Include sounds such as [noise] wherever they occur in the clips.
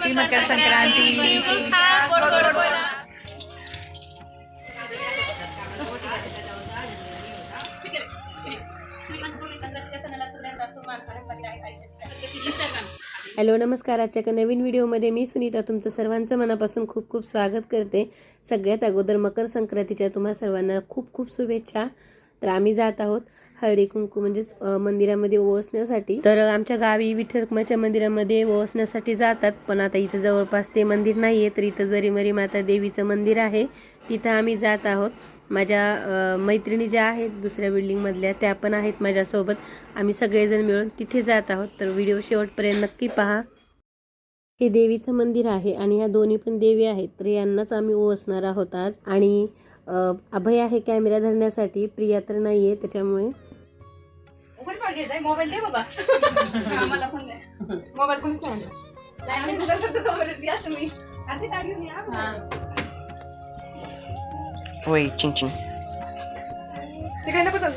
Happy Makar Sankranti hello नमस्कार. आजच्या एका नवीन व्हिडिओमध्ये मी सुनीता. तुमचं सर्वांचं मनापासून खूप खूप स्वागत करते. सगळ्यात अगोदर मकर संक्रांतीच्या तुम्हा सर्वांना खूप खूप शुभेच्छा. तर आम्ही जात आहोत. हळदी कुंकू म्हणजेच मंदिरामध्ये ओसण्यासाठी. तर आमच्या गावी विठ्ठलकमाच्या मंदिरामध्ये ओसण्यासाठी जातात पण आता इथं जवळपास ते मंदिर नाही आहे तर इथं जरीमरी माता देवीचं मंदिर आहे. तिथं आम्ही जात आहोत. माझ्या मैत्रिणी ज्या आहेत दुसऱ्या बिल्डिंगमधल्या त्या पण आहेत माझ्यासोबत. आम्ही सगळेजण मिळून तिथे जात आहोत. तर व्हिडिओ शेवटपर्यंत नक्की पहा. हे देवीचं मंदिर आहे आणि ह्या दोन्ही पण देवी आहेत तर यांनाच आम्ही ओसणार आहोत आज. आणि अभय आहे कॅमेरा धरण्यासाठी प्रिया तर नाही आहे त्याच्यामुळे मोबाईल दे बाबा मला पण दे मोबाईल कोणीच नाही आणला. गुगल करतो तोपर्यंत या तुम्ही. आधी ताट घेऊन या. वय तिकडे नको जाऊ.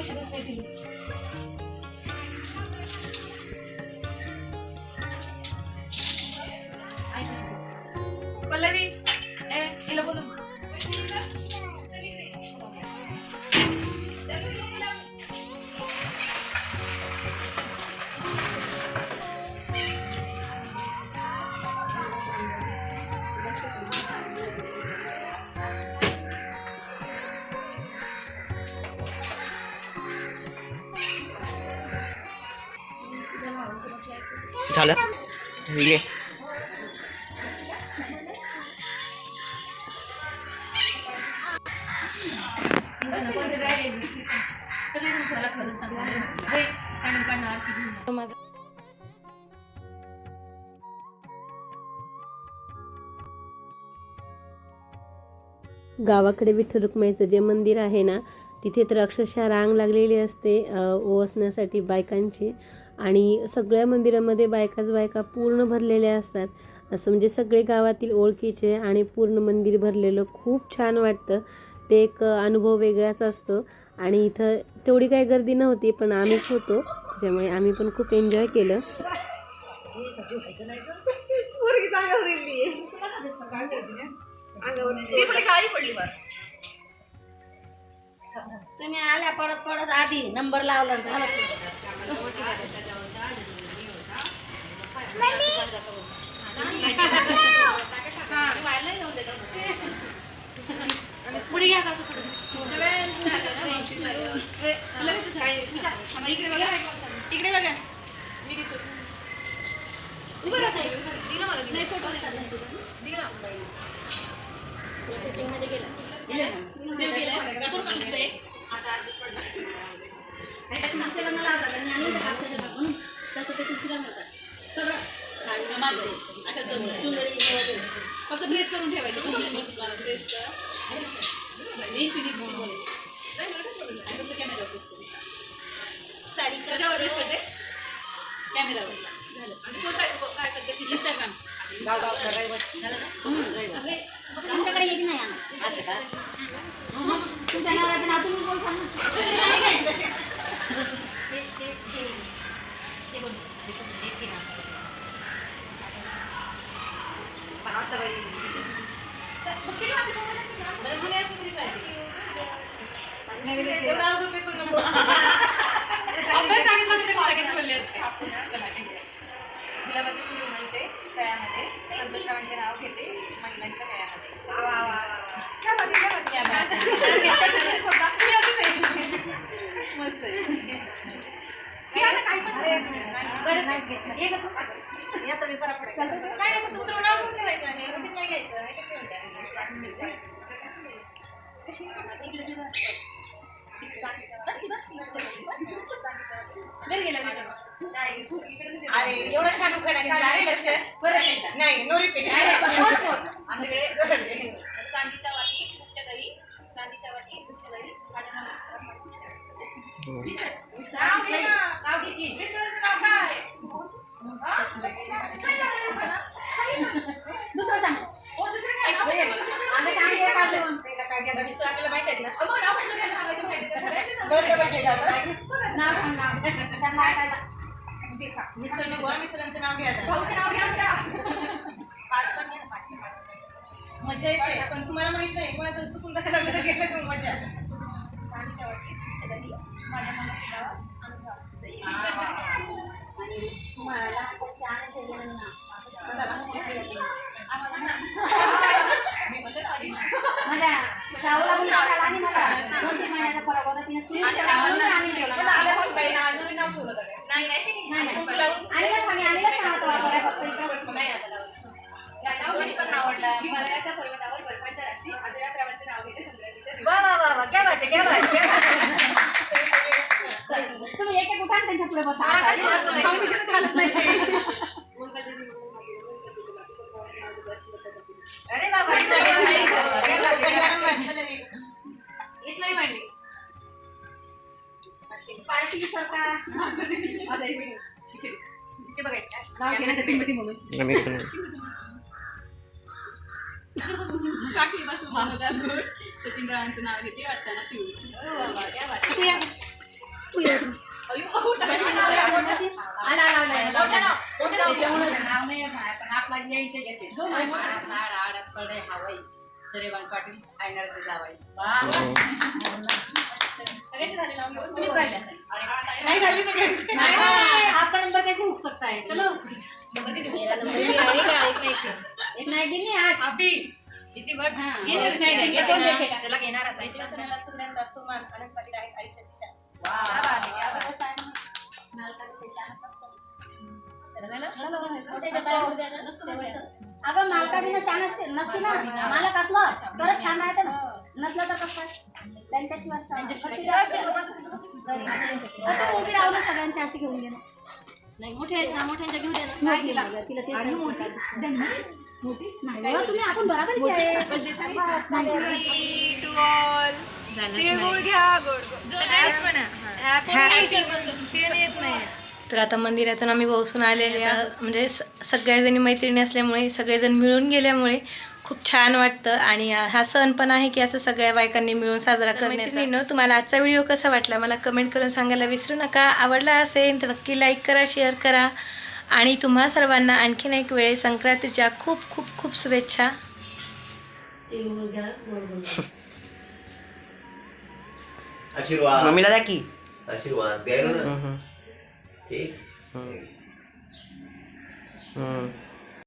इकडे. जा ती पल्लवी झालं. ये गावाकडे विठ्ठल रुक्माईचं जे मंदिर आहे ना तिथे तर अक्षरशः रांग लागलेली असते अ, ओवसण्यासाठी बायकांची. आणि सगळ्या मंदिरामध्ये बायकाच बायका पूर्ण भरलेल्या असतात. असं म्हणजे सगळे गावातील ओळखीचे आणि पूर्ण मंदिर भरलेलं खूप छान वाटतं. ते एक अनुभव वेगळाच असतो. आणि इथं तेवढी काही गर्दी नव्हती पण आम्हीच होतो. त्याच्यामुळे आम्ही पण खूप एन्जॉय केलं. अंगावर. तुम्ही आल्या पडत पडत आधी नंबर लावला झालं. पुढे घ्या का तसं इकडे बघा इकडे बघा मी दिसत नाही. उभं राहा ताई, उभं राहा. दिला मला, दिला. नाही, photo दिला. दिला. Processing मध्ये गेलं. मारते. चुनरी वगैरे. फक्त प्रेस करून ठेवायचं प्रेस फक्त कर साडीच्या कशावर प्रेस करते? कॅमेरावर झालं. आणि तो काय काय करते? इंस्टाग्राम गाव गाव रविवार झालं ना रविवार तुमच्याकडे येत नाही. आता का? तुमच्या नवऱ्याचं [laughs] नाव तुम्ही बोल सांगू. ते ते गुलाबाचे फुल उमलते गळ्यामध्ये संतोषावांचे नाव घेते महिलांच्या आहे. मस्त आहे. ते आता काय पण बरं, ये गं तू. या तुम्ही जरा पुढे. काय नाही, फक्त उतरवून नाव पण ठेवायचं रसीद नाही घ्यायचं. हे? अरे एवढं छान उखाणा घेतला आहे लक्ष परत एकदा. नाही नो रिपीट. आमच्याकडे चांदीच्या वाटी मुख्य दही चांदीच्या वाटी मुख्य दही साडेनऊ नाव सांग. मिस्टर मिस्टरांचं नाव घ्या. मजा येते पण तुम्हाला माहीत नाही कोणाचं चुकून दाखल लागलं तर गेलं मजा माझ्या. सही. आणि तुम्हाला छान केलेलं ना. मी लागून आणि मला दोन तीन महिन्याचा फरक होता तिने सुरू केला ठेवला. नाही नाही आणि आणि काय सांगायचं फक्त नाही आता पण आवडला हिमालयाच्या पर्वतावर बर्फाच्या राशी अजून नाव घेते समुद्राच्या वा वा वा वा क्या बात आहे क्या बात आहे, तुम्ही एक एक उठा त्यांच्या पुढे बसा नाही. ते. [laughs] अरे बाबा येत नाही, पार्टी. इथे. इथे बघायचं. काठी बसून. सचिन रावांचं नाव घेते वाटताना पिऊ आपला पाटील आयनारचे जावाई सगळ्यांचे झाले नाव घेऊन तुम्हीच राहिल्या नाही झाली सगळ्यांची आपका नंबर कैसे उठ सकता है चलो नाही दिन आज किती वर कोण देखेगा? चला घेणार आता सगळ्यांना असतो मान पाटील आहेत आयुष्याची अगं मालका बिना छान असते नसते ना मालक असलं तरच छान राहते ना नसलं तर कसं काय त्यांच्याशिवाय मोठी राहू ना सगळ्यांची अशी घेऊन घे नाही मोठे आहेत ना मोठ्यांच्या घेऊन दे ना. तिला तिला तेच सांगितलं. मोठी नाही तुम्ही आपण बरोबर तर आता मंदिरातून आम्ही बसून आलेले आहोत. म्हणजे स- सगळ्याजणी मैत्रिणी असल्यामुळे सगळेजण मिळून गेल्यामुळे खूप छान वाटतं. आणि अ, हा सण पण आहे की असं सगळ्या बायकांनी मिळून साजरा करण्याचा. तुम्हाला आजचा व्हिडिओ कसा वाटला? मला कमेंट करून सांगायला विसरू नका. आवडला असेल तर नक्की लाईक करा शेअर करा. आणि तुम्हा सर्वांना आणखीन एक वेळे संक्रांतीच्या खूप खूप खूप शुभेच्छा. आशीर्वाद मम्मीला द्या की आशीर्वाद द्यायला ना हम्म, ठीक हम्म.